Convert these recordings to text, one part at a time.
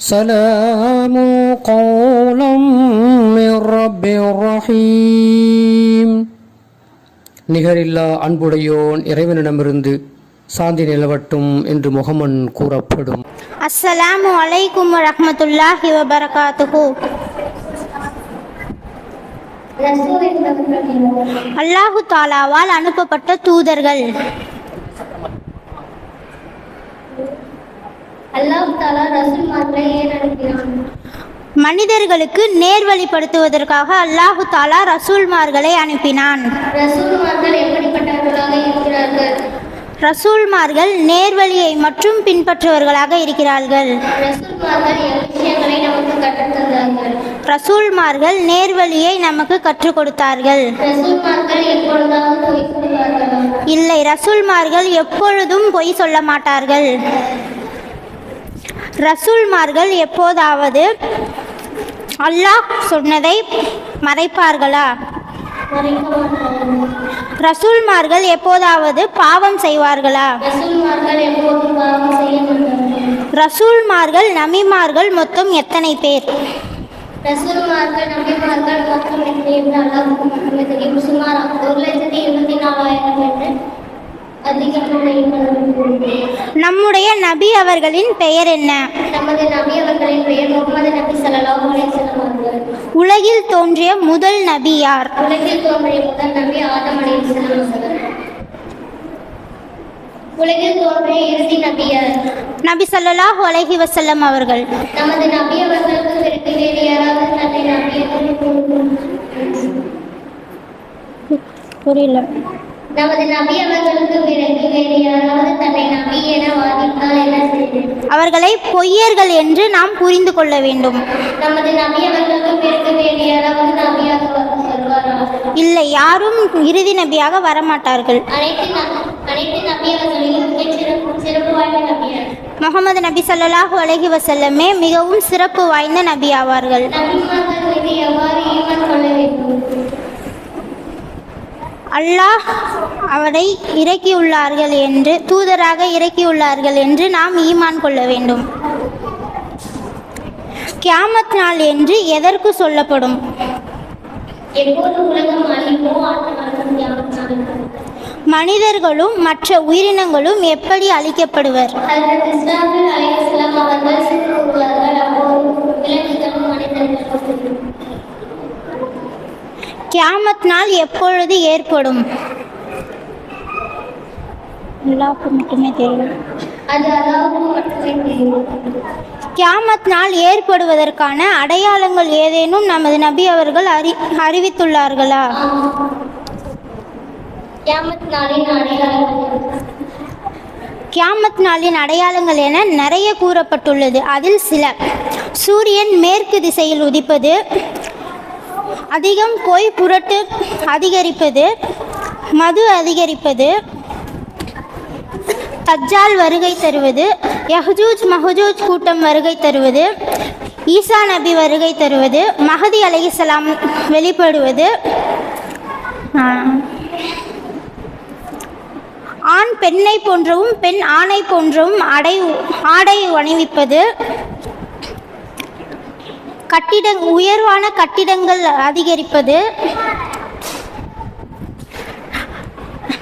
سلام قولا من رب رحيم நிகரில்லா அன்புடையோன் இறைவனிடமிருந்து சாந்தி நிலவட்டும் என்று முகமன் கூறப்படும் அஸ்ஸலாமு அலைக்கும் வரஹ்மத்துல்லாஹி வபரகாத்துஹு அல்லாஹு தாலாவால் அனுப்பப்பட்ட தூதர்கள் அல்லாஹ் தாலா ரசூல்மார்களை ஏன் அனுப்பினான் மனிதர்களுக்கு நேர்வழிப்படுத்துவதற்காக அல்லாஹு தாலா ரசூல்மார்களை அனுப்பினான். ரசூல்மார்கள் எப்படிப்பட்டவர்களாக இருக்கிறார்கள்? ரசூல்மார்கள் நேர்வழியை மற்றும் பின்பற்றுவர்களாக இருக்கிறார்கள். ரசூல்மார்கள் நேர்வழியை நமக்கு கற்றுக் கொடுத்தார்கள். இல்லை ரசூல்மார்கள் எப்பொழுதும் பொய் சொல்ல மாட்டார்கள். ரசூல்மார்கள் எப்போதாவது அல்லாஹ் சொன்னதை மறைப்பார்களா? ரசூல்மார்கள் எப்போதாவது பாவம் செய்வார்களா? ரசூல்மார்கள் நமிமார்கள் ரசூல்மார்கள் நபிமார்கள் மொத்தம் எத்தனை பேர்? ரசூல்மார்கள் நபிமார்கள் மொத்தம் நம்முடைய நபி அவர்களின் பெயர் என்ன? நமது நபி அவர்களின் பெயர் முகமது நபி ஸல்லல்லாஹு அலைஹி வஸல்லம் அவர்கள். உலகில் தோன்றிய முதல் நபி யார்? உலகில் தோன்றிய முதல் நபி ஆதம் அலைஹிஸ்ஸலாம் அவர்கள் உலகில் தோன்றிய இறுதி நபியார் நபி ஸல்லல்லாஹு அலைஹி வஸல்லம் அவர்கள். நமது நபி அவர்களுக்கு பிறகு வேறு யாராவது நபி? புரியல. நமது நபி அவர்களுக்கு பிறகு வேறு யாராவது தன்னை நபி என வாதித்தால் என்ன செய்வது? அவர்களை பொய்யர்கள் என்று நாம் புரிந்து கொள்ள வேண்டும். நமது நபி அவர்களுக்கு பிறகு வேறு யாராவது நபியாக வ- வருவாரா இல்லை யாரும் இறுதி நபியாக வரமாட்டார்கள். அனைத்து ந- அனைத்து நபி அவர்களிலும் மிகச் சிறப்பு சிறப்பு வாய்ந்த நபியார். முகமது நபி ஸல்லல்லாஹு அலைஹி வஸல்லமே மிகவும் சிறப்பு வாய்ந்த நபி ஆவார்கள். நபிமார்கள் மீது எவ்வாறு ஈமான் கொள்ள வேண்டும்? அல்லாஹ் அவரை இறக்கியுள்ளார்கள் என்று தூதராக இறக்கியுள்ளார்கள் என்று நாம் ஈமான் கொள்ள வேண்டும். கியாமத் நாள் என்று எதற்கு சொல்லப்படும்? மனிதர்களும் மற்ற உயிரினங்களும் எப்படி அழிக்கப்படுவர்? கியாமத் நாள் எப்பொழுது ஏற்படும்? மட்டுமே தெரியும். கியாமத் நாள் ஏற்படுவதற்கான அடையாளங்கள் ஏதேனும் நமது நபி அவர்கள் அறி அறிவித்துள்ளார்களா? கியாமத் நாளின் அடையாளங்கள் என நிறைய கூறப்பட்டுள்ளது. அதில் சில சூரியன் மேற்கு திசையில் உதிப்பது அதிகம் போய் புரட்டு அதிகரிப்பது மது அதிகரிப்பது தஜ்ஜால் வருகை தருவது யஹ்ஜூஜ் மஹஜூஜ் கூட்டம் வருகை தருவது ஈசா நபி வருகை தருவது மஹதி அலிசலாம் வெளிப்படுவது. ஆண் பெண்ணை போன்றவும் பெண் ஆணை போன்றவும் அடை ஆடை அணிவிப்பது கட்டிட உயர்வான கட்டிடங்கள் அதிகரிப்பது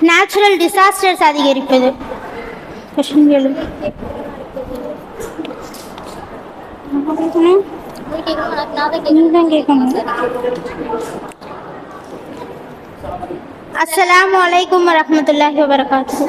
நேச்சுரல் டிசாஸ்டர்ஸ் அதிகரிப்பது. அஸ்லாம் வலைக்கம் வரமத்துல வரகாத்து